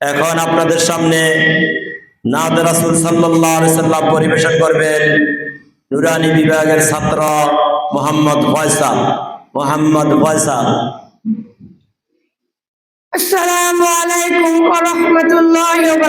এখন আপনাদের সামনে নাদ রাসুল পরিবেশন করবেন নুরানি বিভাগের ছাত্র মোহাম্মদ ফয়সাল মোহাম্মদ ফয়সাল। আসসালামু আলাইকুম ওয়া রাহমাতুল্লাহি ওয়া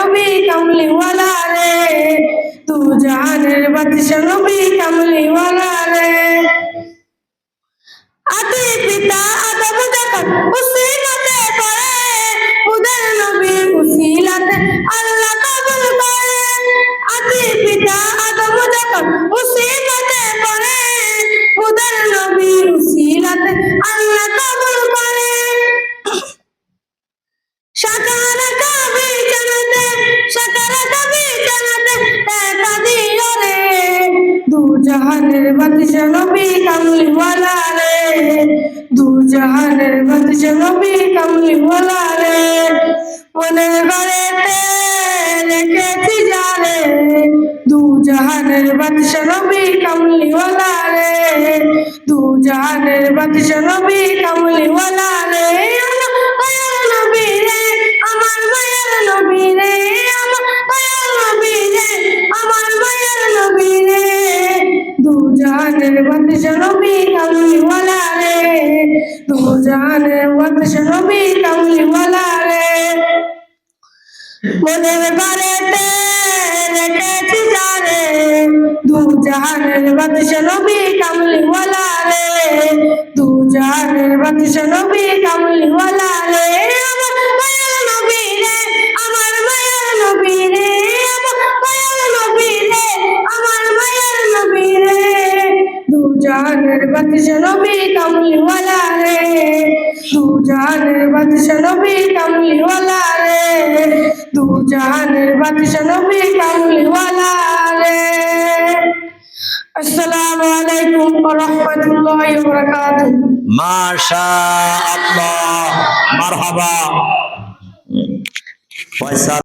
বাদশা নবী কামলি ওয়ালা রে দু জাহানের বাদশা নবী কামলি ওয়ালা রে আদি পিতা আদম যখন উসিলাতে পড়ে উদের নবী উসিলাতে আল্লাহ কবুল করে আদি পিতা আদম যখন উসিলাতে দু জাহানের বাদশা নবী কামলি ওয়ালা রে মনের ঘরেতে রেখেছি যারে দু জাহানের বাদশা নবী কামলি ওয়ালা রে দু জাহানের বাদশা নবী কামলি নবী কামলি ওয়ালা রে। মনের ঘরেতে রেখেছি জানে, দু জাহানের বাদশা নবী কামলি ওয়ালা রে। দু জাহানের বাদশা নবী কামলি ওয়ালা দু জাহানের বাদশা নবী কামলি ওয়ালা রে। দু জাহানের বাদশা নবী কামলি ওয়ালা রে। দু জাহানের বাদশা নবী কামলি ওয়ালা রে। আসসালামু আলাইকুম ওয়া রাহমাতুল্লাহি ওয়া বারাকাতুহু। মাশা আল্লাহ ফয়সাল